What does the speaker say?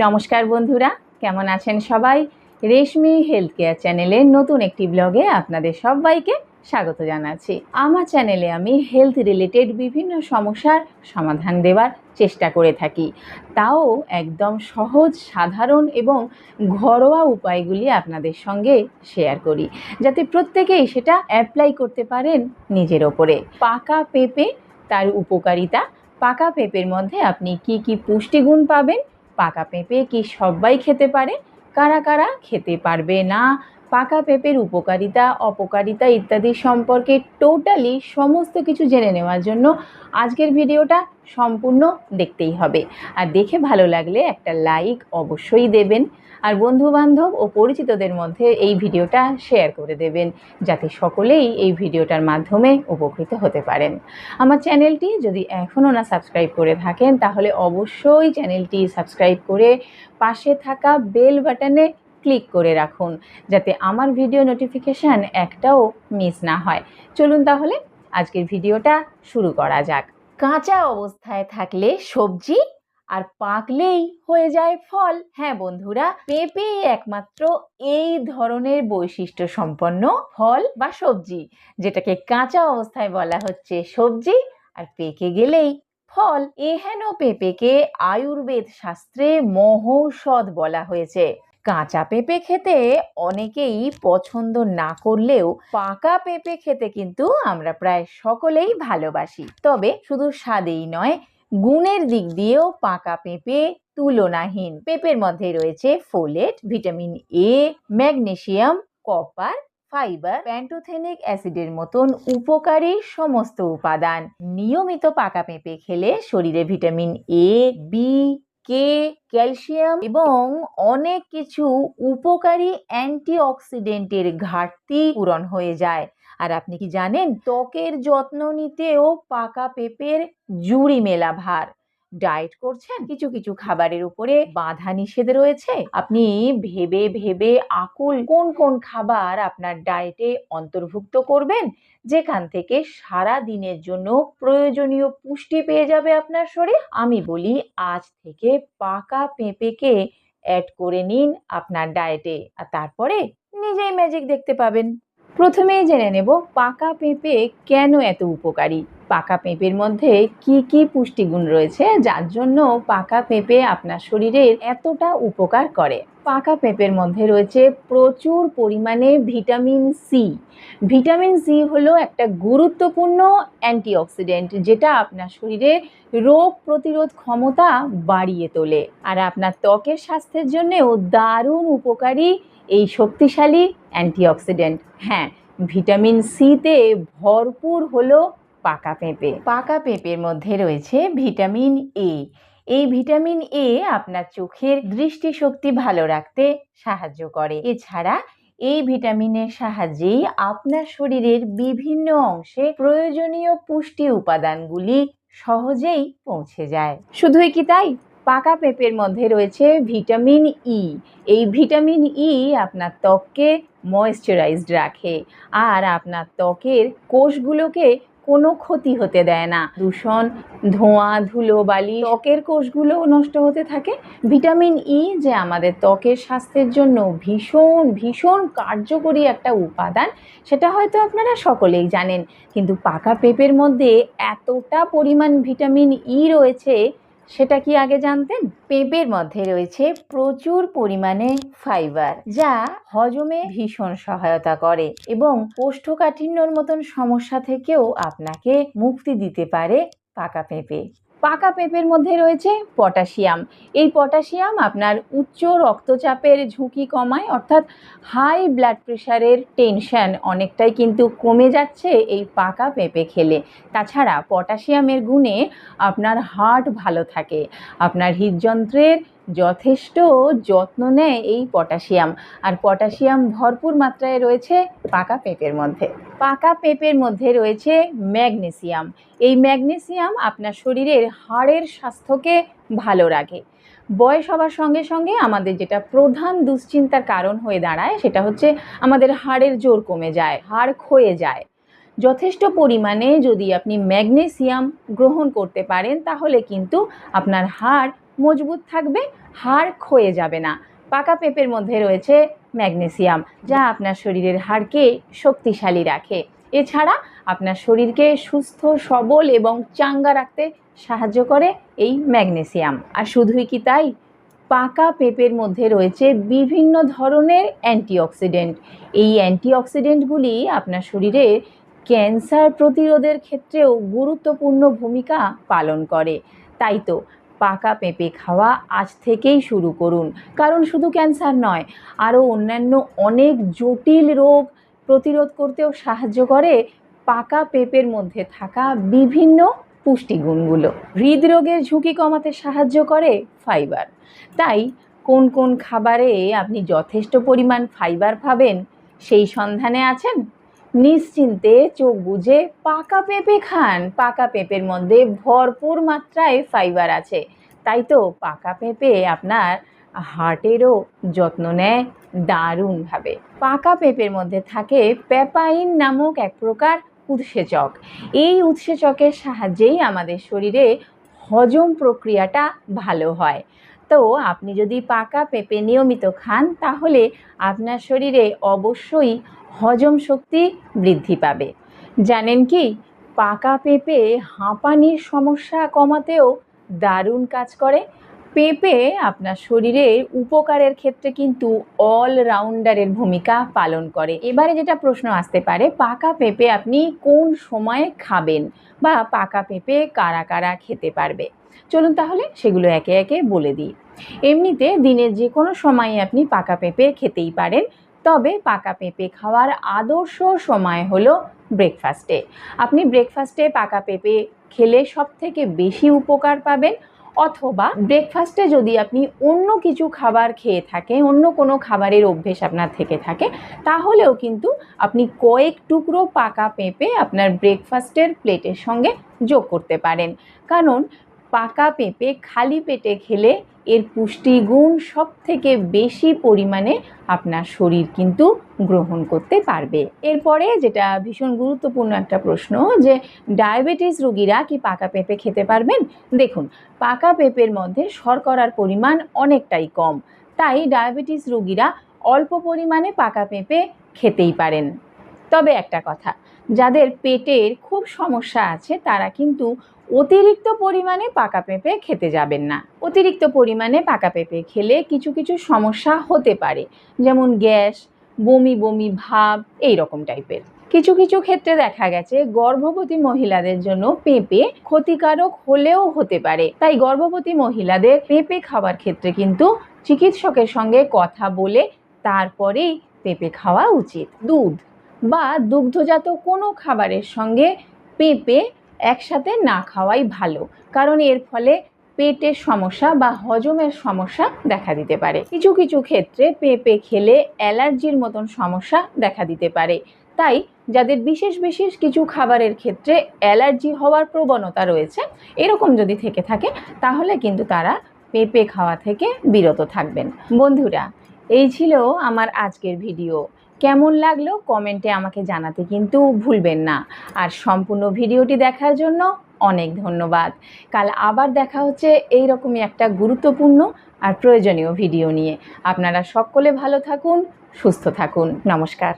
নমস্কার বন্ধুরা, কেমন আছেন সবাই? রেশমি হেলথ কেয়ার চ্যানেলের নতুন একটি ব্লগে আপনাদের সবাইকে স্বাগত জানাচ্ছি। আমার চ্যানেলে আমি হেলথ রিলেটেড বিভিন্ন সমস্যার সমাধান দেওয়ার চেষ্টা করে থাকি। তাও একদম সহজ, সাধারণ এবং ঘরোয়া উপায়গুলি আপনাদের সঙ্গে শেয়ার করি, যাতে প্রত্যেকেই সেটা অ্যাপ্লাই করতে পারেন নিজের ওপরে। পাকা পেঁপে তার উপকারিতা, পাকা পেঁপের মধ্যে আপনি কি কি পুষ্টিগুণ পাবেন পাকা পেঁপে কি সবাই খেতে পারে? কারা কারা খেতে পারবে না? পাকা পেঁপের উপকারিতা, অপকারিতা ইত্যাদি সম্পর্কে টোটালি সমস্ত কিছু জেনে নেওয়ার জন্য আজকের ভিডিওটা সম্পূর্ণ দেখতেই হবে। আর দেখে ভালো লাগলে একটা লাইক অবশ্যই দেবেন। আর বন্ধুবান্ধব ও পরিচিতদের মধ্যে এই ভিডিওটা শেয়ার করে দেবেন, যাতে সকলেই এই ভিডিওটার মাধ্যমে উপকৃত হতে পারেন। আমার চ্যানেলটি যদি এখনও না সাবস্ক্রাইব করে থাকেন, তাহলে অবশ্যই চ্যানেলটি সাবস্ক্রাইব করে পাশে থাকা বেল বাটনে ক্লিক করে রাখুন, যাতে আমার ভিডিও নোটিফিকেশান একটাও মিস না হয়। চলুন তাহলে আজকের ভিডিওটা শুরু করা যাক। কাঁচা অবস্থায় থাকলে সবজি আর পাকলেই হয়ে যায় ফল। হ্যাঁ বন্ধুরা, পেঁপে একমাত্র এই ধরনের বৈশিষ্ট্য সম্পন্ন ফল বা সবজি, যেটাকে কাঁচা অবস্থায় বলা হচ্ছে সবজি আর পেকে গেলেই ফল। এহেন পেঁপেকে আয়ুর্বেদ শাস্ত্রে মহৌষধ বলা হয়েছে। কাঁচা পেঁপে খেতে অনেকেই পছন্দ না করলেও পাকা পেঁপে খেতে কিন্তু আমরা প্রায় সকলেই ভালোবাসি। তবে শুধু স্বাদেই নয়, গুণের দিক দিয়েও পাকা পেঁপে তুলনাহীন। পেঁপের মধ্যে রয়েছে folate, vitamin A magnesium copper, fibre, pantothenic অ্যাসিডের মতন উপকারী সমস্ত উপাদান। নিয়মিত পাকা পেঁপে খেলে শরীরে vitamin A, B K, calcium এবং অনেক কিছু উপকারী অ্যান্টিঅক্সিডেন্টের ঘাটতি পূরণ হয়ে যায়। আর আপনি কি জানেন? ত্বকের যত্ন নিতেও পাকা পেঁপের জুড়ি মেলা ভার। ডায়েট করছেন, কিছু কিছু খাবারের উপরে বাধা নিষেধ রয়েছে। আপনি ভেবে ভেবে আকুল কোন কোন খাবার আপনার ডায়েটে অন্তর্ভুক্ত করবেন, যেখান থেকে সারা দিনের জন্য প্রয়োজনীয় পুষ্টি পেয়ে যাবে আপনার শরীর? আমি বলি, আজ থেকে পাকা পেঁপেকে অ্যাড করে নিন আপনার ডায়েটে আর তারপরে নিজেই ম্যাজিক দেখতে পাবেন। প্রথমেই জেনে নেব পাকা পেঁপে কেন এত উপকারী। পাকা পেঁপের মধ্যে কি কি পুষ্টিগুণ রয়েছে, যার জন্য পাকা পেঁপে আপনার শরীরের এতটা উপকার করে? পাকা পেঁপের মধ্যে রয়েছে প্রচুর পরিমাণে ভিটামিন সি ভিটামিন সি হলো একটা গুরুত্বপূর্ণ অ্যান্টিঅক্সিডেন্ট, যেটা আপনার শরীরে রোগ প্রতিরোধ ক্ষমতা বাড়িয়ে তোলে। আর আপনার ত্বকের স্বাস্থ্যের জন্যেও দারুণ উপকারী এই শক্তিশালী অ্যান্টিঅক্সিডেন্ট। হ্যাঁ ভিটামিন সিতে ভরপুর হলো পাকা পেঁপে। পাকা পেঁপের মধ্যে রয়েছে ভিটামিন এ। এই ভিটামিন এ আপনার চোখের দৃষ্টিশক্তি ভালো রাখতে সাহায্য করে। এছাড়া এই ভিটামিনের সাহায্যেই আপনার শরীরের বিভিন্ন অংশে প্রয়োজনীয় পুষ্টি উপাদানগুলি সহজেই পৌঁছে যায়। শুধুই কি তাই? পাকা পেঁপের মধ্যে রয়েছে ভিটামিন ই। এই ভিটামিন ই আপনার ত্বককে ময়েশ্চারাইজড রাখে। আর আপনার ত্বকের কোষগুলোকে কোনো ক্ষতি হতে দেয় না। দূষণ, ধোঁয়া, ধুলো, বালি, ত্বকের কোষগুলো নষ্ট হতে থাকে। ভিটামিন ই যে আমাদের ত্বকের স্বাস্থ্যের জন্য ভীষণ ভীষণ কার্যকরী একটা উপাদান, সেটা হয়তো আপনারা সকলেই জানেন। কিন্তু পাকা পেঁপের মধ্যে এতটা পরিমাণ ভিটামিন ই রয়েছে সেটা কি আগে জানতেন? পেঁপের মধ্যে রয়েছে প্রচুর পরিমাণে ফাইবার, যা হজমে ভীষণ সহায়তা করে এবং কোষ্ঠকাঠিন্যর মতন সমস্যা থেকেও আপনাকে মুক্তি দিতে পারে পাকা পেঁপে। পাকা পেঁপের মধ্যে রয়েছে পটাশিয়াম। এই পটাশিয়াম আপনার উচ্চ রক্তচাপের ঝুঁকি কমায়, অর্থাৎ হাই ব্লাড প্রেশারের টেনশন অনেকটাই কিন্তু কমে যাচ্ছে এই পাকা পেঁপে খেলে। তাছাড়া পটাশিয়ামের গুণে আপনার হার্ট ভালো থাকে। আপনার হৃদযন্ত্রের যথেষ্ট যত্ন নেয় এই পটাশিয়াম। আর পটাশিয়াম ভরপুর মাত্রায় রয়েছে পাকা পেঁপের মধ্যে। পাকা পেঁপের মধ্যে রয়েছে ম্যাগনেসিয়াম। এই ম্যাগনেসিয়াম আপনার শরীরের হাড়ের স্বাস্থ্যকে ভালো রাখে। বয়স হওয়ার সঙ্গে সঙ্গে আমাদের যেটা প্রধান দুশ্চিন্তার কারণ হয়ে দাঁড়ায় সেটা হচ্ছে আমাদের হাড়ের জোর কমে যায়, হাড় ক্ষয়ে যায়। যথেষ্ট পরিমাণে যদি আপনি ম্যাগনেসিয়াম গ্রহণ করতে পারেন তাহলে কিন্তু আপনার হাড় মজবুত থাকবে, হাড় ক্ষয়ে যাবে না। পাকা পেঁপের মধ্যে রয়েছে ম্যাগনেসিয়াম, যা আপনার শরীরের হাড়কে শক্তিশালী রাখে। এছাড়া আপনার শরীরকে সুস্থ, সবল এবং চাঙ্গা রাখতে সাহায্য করে এই ম্যাগনেসিয়াম। আর শুধুই কি তাই? পাকা পেঁপের মধ্যে রয়েছে বিভিন্ন ধরনের অ্যান্টিঅক্সিডেন্ট। এই অ্যান্টিঅক্সিডেন্টগুলি আপনার শরীরে ক্যান্সার প্রতিরোধের ক্ষেত্রেও গুরুত্বপূর্ণ ভূমিকা পালন করে। তাই তো পাকা পেঁপে খাওয়া আজ থেকেই শুরু করুন। কারণ শুধু ক্যান্সার নয়, আরও অন্যান্য অনেক জটিল রোগ প্রতিরোধ করতেও সাহায্য করে পাকা পেঁপের মধ্যে থাকা বিভিন্ন পুষ্টিগুণগুলো। হৃদরোগের ঝুঁকি কমাতে সাহায্য করে ফাইবার। তাই কোন কোন খাবারে আপনি যথেষ্ট পরিমাণ ফাইবার পাবেন সেই সন্ধানে আছেন? নিশ্চিন্তে চোখ বুজে পাকা পেঁপে খান। পাকা পেঁপের মধ্যে ভরপুর মাত্রায় ফাইবার আছে। তাই তো পাকা পেঁপে আপনার হার্টেরও যত্ন নেয় দারুণভাবে। পাকা পেঁপের মধ্যে থাকে প্যাপাইন নামক এক প্রকার উৎসেচক। এই উৎসেচকের সাহায্যেই আমাদের শরীরে হজম প্রক্রিয়াটা ভালো হয়। তো আপনি যদি পাকা পেঁপে নিয়মিত খান, তাহলে আপনার শরীরে অবশ্যই হজম শক্তি বৃদ্ধি পাবে। জানেন কি, পাকা পেঁপে হাঁপানির সমস্যা কমাতেও দারুণ কাজ করে। পেঁপে আপনার শরীরের উপকারের ক্ষেত্রে কিন্তু অলরাউন্ডারের ভূমিকা পালন করে। এবারে যেটা প্রশ্ন আসতে পারে, পাকা পেঁপে আপনি কোন সময়ে খাবেন বা পাকা পেঁপে কারা কারা খেতে পারবে? চলুন তাহলে সেগুলো একে একে বলে দিই। এমনিতে দিনের যে কোনো সময়ে আপনি পাকা পেঁপে খেতেই পারেন, তবে পাকা পেঁপে খাওয়ার আদর্শ সময় হলো ব্রেকফাস্টে আপনি ব্রেকফাস্টে পাকা পেঁপে খেলে সব থেকে বেশি উপকার পাবেন অথবা ব্রেকফাস্টে যদি আপনি অন্য কিছু খাবার খেয়ে থাকেন, অন্য কোনো খাবারের অভ্যেস আপনার থেকে থাকে, তাহলেও কিন্তু আপনি কয়েক টুকরো পাকা পেঁপে আপনার ব্রেকফাস্টের প্লেটের সঙ্গে যোগ করতে পারেন। কারণ পাকা পেঁপে খালি পেটে খেলে এর পুষ্টিগুণ সব থেকে বেশি পরিমাণে আপনার শরীর কিন্তু গ্রহণ করতে পারবে। এরপরে যেটা ভীষণ গুরুত্বপূর্ণ একটা প্রশ্ন যে, ডায়াবেটিস রোগীরা কি পাকা পেঁপে খেতে পারবেন? দেখুন, পাকা পেঁপের মধ্যে শর্করার পরিমাণ অনেকটাই কম, তাই ডায়াবেটিস রোগীরা অল্প পরিমাণে পাকা পেঁপে খেতেই পারেন। তবে একটা কথা যাদের পেটের খুব সমস্যা আছে, তারা কিন্তু অতিরিক্ত পরিমাণে পাকা পেঁপে খেতে যাবেন না। অতিরিক্ত পরিমাণে পাকা পেঁপে খেলে কিছু কিছু সমস্যা হতে পারে, যেমন গ্যাস, বমি বমি, ভাব, এই রকম টাইপের কিছু কিছু ক্ষেত্রে দেখা গেছে, গর্ভবতী মহিলাদের জন্য পেঁপে ক্ষতিকারক হলেও হতে পারে। তাই গর্ভবতী মহিলাদের পেঁপে খাওয়ার ক্ষেত্রে কিন্তু চিকিৎসকের সঙ্গে কথা বলে তারপরেই পেঁপে খাওয়া উচিত। দুধ। বা দুগ্ধজাত কোনো খাবারের সঙ্গে পেঁপে একসাথে না খাওয়াই ভালো, কারণ এর ফলে পেটের সমস্যা বা হজমের সমস্যা দেখা দিতে পারে। কিছু কিছু ক্ষেত্রে পেঁপে খেলে অ্যালার্জির মতন সমস্যা দেখা দিতে পারে। তাই যাদের বিশেষ বিশেষ কিছু খাবারের ক্ষেত্রে অ্যালার্জি হওয়ার প্রবণতা রয়েছে, এরকম যদি থেকে থাকে, তাহলে কিন্তু তারা পেঁপে খাওয়া থেকে বিরত থাকবেন। বন্ধুরা এই ছিল আমার আজকের ভিডিও। কেমন লাগল কমেন্টে আমাকে জানাতে কিন্তু ভুলবেন না। আর সম্পূর্ণ ভিডিওটি দেখার জন্য অনেক ধন্যবাদ। কাল আবার দেখা হচ্ছে এই রকমই একটা গুরুত্বপূর্ণ আর প্রয়োজনীয় ভিডিও নিয়ে। আপনারা সকলে ভালো থাকুন, সুস্থ থাকুন। নমস্কার।